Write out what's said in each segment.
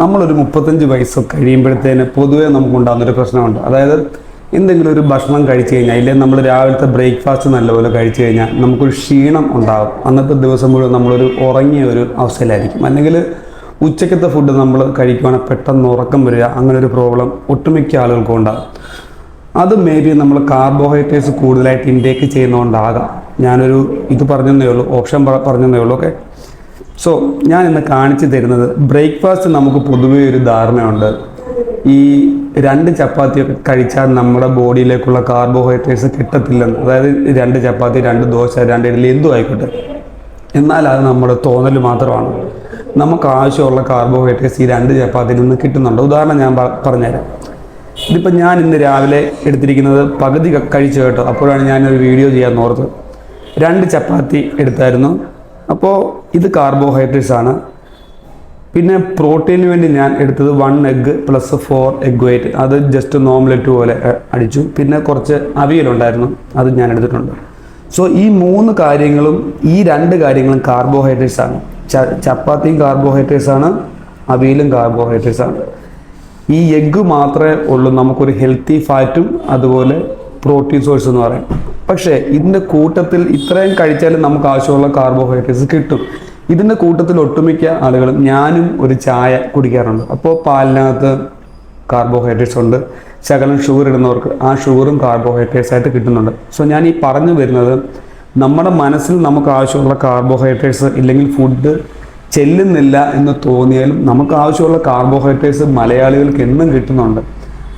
നമ്മളൊരു മുപ്പത്തഞ്ച് വയസ്സ് കഴിയുമ്പോഴത്തേന് പൊതുവേ നമുക്കുണ്ടാകുന്നൊരു പ്രശ്നമുണ്ട്. അതായത് എന്തെങ്കിലും ഒരു ഭക്ഷണം കഴിച്ചു കഴിഞ്ഞാൽ ഇല്ലെങ്കിൽ നമ്മൾ രാവിലത്തെ ബ്രേക്ക്ഫാസ്റ്റ് നല്ലപോലെ കഴിച്ചു കഴിഞ്ഞാൽ നമുക്കൊരു ക്ഷീണം ഉണ്ടാകും. അന്നത്തെ ദിവസം മുഴുവൻ നമ്മളൊരു ഉറങ്ങിയ ഒരു അവസ്ഥയിലായിരിക്കും. അല്ലെങ്കിൽ ഉച്ചക്കത്തെ ഫുഡ് നമ്മൾ കഴിക്കുവാണെങ്കിൽ പെട്ടെന്ന് ഉറക്കം വരിക അങ്ങനെ ഒരു പ്രോബ്ലം ഒട്ടുമിക്ക ആളുകൾക്കും ഉണ്ടാകും. അത് മേ ബി നമ്മൾ കാർബോഹൈഡ്രേറ്റ്സ് കൂടുതലായിട്ട് ഇൻടേക്ക് ചെയ്യുന്നതുകൊണ്ടാകാം. ഞാനൊരു ഇത് പറഞ്ഞതേ ഉള്ളൂ ഓപ്ഷൻ പറഞ്ഞതേ ഉള്ളൂ ഓക്കെ സോ ഞാൻ ഇന്ന് കാണിച്ചു തരുന്നത് ബ്രേക്ക്ഫാസ്റ്റ് നമുക്ക് പൊതുവേ ഒരു ധാരണയുണ്ട്. ഈ രണ്ട് ചപ്പാത്തിയൊക്കെ കഴിച്ചാൽ നമ്മുടെ ബോഡിയിലേക്കുള്ള കാർബോഹൈഡ്രേറ്റ്സ് കിട്ടത്തില്ലെന്ന്. അതായത് രണ്ട് ചപ്പാത്തി രണ്ട് ദോശ രണ്ട് ഇഡലി എന്തും ആയിക്കോട്ടെ. എന്നാൽ അത് നമ്മുടെ തോന്നൽ മാത്രമാണ്. നമുക്ക് ആവശ്യമുള്ള കാർബോഹൈഡ്രേറ്റ്സ് ഈ രണ്ട് ചപ്പാത്തിയിൽ നിന്ന് കിട്ടുന്നുണ്ട്. ഉദാഹരണം ഞാൻ പറഞ്ഞുതരാം. ഇതിപ്പോൾ ഞാൻ ഇന്ന് രാവിലെ എടുത്തിരിക്കുന്നത് പകുതി കഴിച്ചു കേട്ടോ. അപ്പോഴാണ് ഞാനൊരു വീഡിയോ ചെയ്യാൻ ഓർത്തത്. രണ്ട് ചപ്പാത്തി എടുത്തായിരുന്നു. അപ്പോൾ ഇത് കാർബോഹൈഡ്രേറ്റ്സ് ആണ്. പിന്നെ പ്രോട്ടീന് വേണ്ടി ഞാൻ എടുത്തത് one egg plus four egg white അത് ജസ്റ്റ് നോംലെറ്റ് പോലെ അടിച്ചു. പിന്നെ കുറച്ച് അവിയലുണ്ടായിരുന്നു അത് ഞാൻ എടുത്തിട്ടുണ്ട്. സോ ഈ മൂന്ന് കാര്യങ്ങളും ഈ രണ്ട് കാര്യങ്ങളും കാർബോഹൈഡ്രേറ്റ്സ് ആണ്. ചപ്പാത്തിയും കാർബോഹൈഡ്രേറ്റ്സ് ആണ് അവിയലും കാർബോഹൈഡ്രേറ്റ്സ് ആണ്. ഈ എഗ്ഗ് മാത്രമേ ഉള്ളൂ നമുക്കൊരു ഹെൽത്തി ഫാറ്റും അതുപോലെ പ്രോട്ടീൻ സോഴ്സ് എന്ന് പറയാം. പക്ഷേ ഇതിന്റെ കൂട്ടത്തിൽ ഇത്രയും കഴിച്ചാലും നമുക്ക് ആവശ്യമുള്ള കാർബോഹൈഡ്രേറ്റ്സ് കിട്ടും. ഇതിന്റെ കൂട്ടത്തിൽ ഒട്ടുമിക്ക ആളുകളും ഞാനും ഒരു ചായ കുടിക്കാറുണ്ട്. അപ്പോൾ പാലിനകത്ത് കാർബോഹൈഡ്രേറ്റ്സ് ഉണ്ട്. ശകലം ഷുഗർ ഇടുന്നവർക്ക് ആ ഷുഗറും കാർബോഹൈഡ്രേറ്റ്സ് ആയിട്ട് കിട്ടുന്നുണ്ട്. സോ ഞാൻ ഈ പറഞ്ഞു വരുന്നത് നമ്മുടെ മനസ്സിൽ നമുക്ക് ആവശ്യമുള്ള കാർബോഹൈഡ്രേറ്റ്സ് ഇല്ലെങ്കിൽ ഫുഡ് ചെല്ലുന്നില്ല എന്ന് തോന്നിയാലും നമുക്ക് ആവശ്യമുള്ള കാർബോഹൈഡ്രേറ്റ്സ് മലയാളികൾക്ക് എന്നും കിട്ടുന്നുണ്ട്.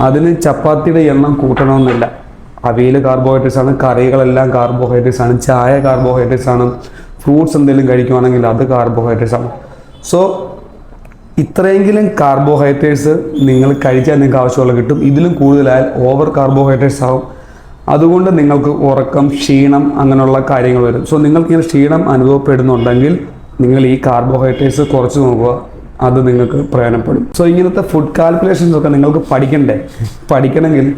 അതിന് ചപ്പാത്തിയുടെ എണ്ണം കൂട്ടണമെന്നില്ല. അവിയൽ കാർബോഹൈഡ്രേറ്റ്സ് ആണ് കറികളെല്ലാം കാർബോഹൈഡ്രേറ്റ്സ് ആണ് ചായ കാർബോഹൈഡ്രേറ്റ്സ് ആണ് ഫ്രൂട്ട്സ് എന്തെങ്കിലും കഴിക്കുവാണെങ്കിൽ അത് കാർബോഹൈഡ്രേറ്റ്സ് ആണ്. സോ ഇത്രയെങ്കിലും കാർബോഹൈഡ്രേറ്റ്സ് നിങ്ങൾ കഴിച്ചാൽ നിങ്ങൾക്ക് ആവശ്യമുള്ള കിട്ടും. ഇതിലും കൂടുതലായാൽ ഓവർ കാർബോഹൈഡ്രേറ്റ്സ് ആവും. അതുകൊണ്ട് നിങ്ങൾക്ക് ഉറക്കം ക്ഷീണം അങ്ങനെയുള്ള കാര്യങ്ങൾ വരും. സോ നിങ്ങൾക്ക് ഇങ്ങനെ ക്ഷീണം അനുഭവപ്പെടുന്നുണ്ടെങ്കിൽ നിങ്ങൾ ഈ കാർബോഹൈഡ്രേറ്റ്സ് കുറച്ച് നോക്കുക. അത് നിങ്ങൾക്ക് പ്രയോജനപ്പെടും. സോ ഇങ്ങനത്തെ ഫുഡ് കാൽക്കുലേഷൻസ് ഒക്കെ നിങ്ങൾക്ക് പഠിക്കണ്ടേ? പഠിക്കണമെങ്കിൽ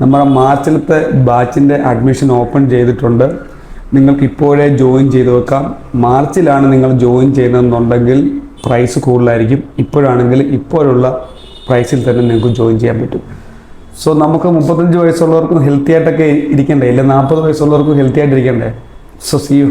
നമ്മുടെ മാർച്ചിലത്തെ ബാച്ചിന്റെ അഡ്മിഷൻ ഓപ്പൺ ചെയ്തിട്ടുണ്ട്. നിങ്ങൾക്ക് ഇപ്പോഴേ ജോയിൻ ചെയ്ത് വെക്കാം. മാർച്ചിലാണ് നിങ്ങൾ ജോയിൻ ചെയ്യുന്നതെന്നുണ്ടെങ്കിൽ പ്രൈസ് കൂടുതലായിരിക്കും. ഇപ്പോഴാണെങ്കിൽ ഇപ്പോഴുള്ള പ്രൈസിൽ തന്നെ നിങ്ങൾക്ക് ജോയിൻ ചെയ്യാൻ പറ്റും. സോ നമുക്ക് മുപ്പത്തഞ്ച് വയസ്സുള്ളവർക്കും ഹെൽത്തി ആയിട്ടൊക്കെ ഇരിക്കണ്ടേ? ഇല്ല നാൽപ്പത് വയസ്സുള്ളവർക്കും ഹെൽത്തി ആയിട്ട് ഇരിക്കണ്ടേ സോ സി യു